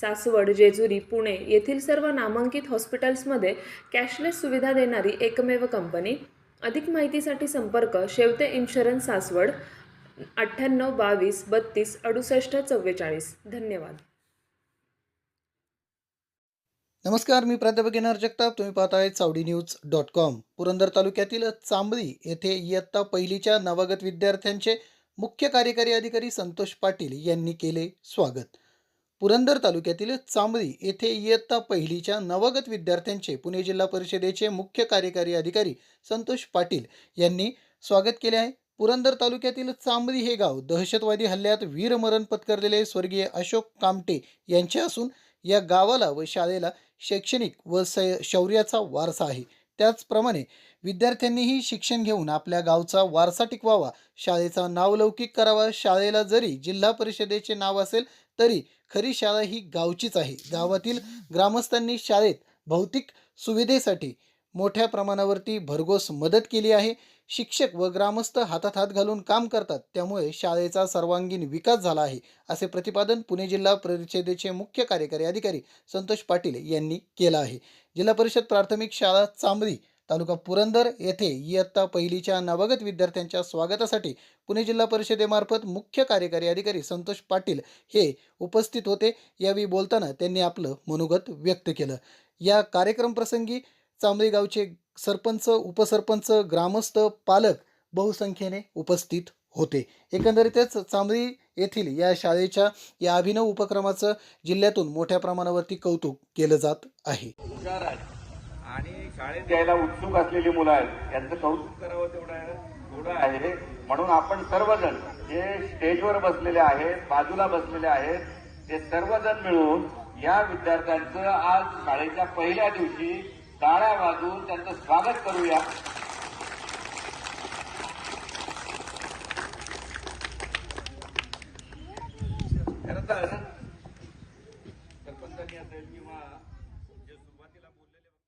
सासवड जेजुरी पुणे येथील सर्व नामांकित हॉस्पिटल्समध्ये कॅशलेस सुविधा देणारी एकमेव कंपनी. अधिक माहितीसाठी संपर्क शेवते इन्शुरन्स सासवड अठ्ठ्याण्णव बावीस बत्तीस अडुसष्ट चव्वेचाळीस. धन्यवाद. नमस्कार मी प्राध्यापक येणार जगताप. तुम्ही पाहताय Chavadi news dot com. Purandar तालुक्यातील चांबळी येथे इयत्ता पहिलीच्या नवागत विद्यार्थ्यांचे मुख्य कार्यकारी अधिकारी संतोष पाटील यांनी केले स्वागत. पुरंदर तालुक्यातील चांबळी येथे इयत्ता पहिलीच्या नवगत विद्यार्थ्यांचे पुणे जिल्हा परिषदेचे मुख्य कार्यकारी अधिकारी संतोष पाटील यांनी स्वागत केले आहे. पुरंदर तालुक्यातील चांबळी हे गाव दहशतवादी हल्ल्यात वीरमरण पत्करलेले स्वर्गीय अशोक कामटे यांचे असून या गावाला व शाळेला शैक्षणिक व स शौर्याचा वारसा आहे. त्याचप्रमाणे विद्यार्थ्यांनीही शिक्षण घेऊन आपल्या गावचा वारसा टिकवावा. शाळेचा नावलौकिक करावा. शाळेला जरी जिल्हा परिषदेचे नाव असेल तरी खरी शाळा ही गावचीच आहे. गावातील ग्रामस्थांनी शाळेत भौतिक सुविधेसाठी मोठ्या प्रमाणावरती भरघोस मदत केली आहे. शिक्षक व ग्रामस्थ हातात हात घालून काम करतात. त्यामुळे शाळेचा सर्वांगीण विकास झाला आहे असे प्रतिपादन पुणे जिल्हा परिषदेचे मुख्य कार्यकारी अधिकारी संतोष पाटील यांनी केलं आहे. जिल्हा परिषद प्राथमिक शाळा चांबरी तालुका पुरंदर येथे इयत्ता पहिलीच्या नवगत विद्यार्थ्यांच्या स्वागतासाठी पुणे जिल्हा परिषदेमार्फत मुख्य कार्यकारी अधिकारी संतोष पाटील हे उपस्थित होते. यावेळी बोलताना त्यांनी आपलं मनोगत व्यक्त केलं. या कार्यक्रमप्रसंगी चांबरी गावचे सरपंच उपसरपंच ग्रामस्थ पालक बहुसंख्येने उपस्थित होते. एकंदरीतच चांबरी येथील या शाळेच्या या अभिनव उपक्रमाचं जिल्ह्यातून मोठ्या प्रमाणावरती कौतुक केलं जात आहे. आणि शाळेत द्यायला उत्सुक असलेली मुलं आहेत. यांचं कौतुक करावं तेवढं आहे. थोडं आहे. म्हणून आपण सर्वजण जे स्टेजवर बसलेले आहेत बाजूला बसलेले आहेत ते सर्वजण मिळून या विद्यार्थ्यांचं आज शाळेच्या पहिल्या दिवशी टाळ्या वाजवून त्यांचं स्वागत करूया. खरं तर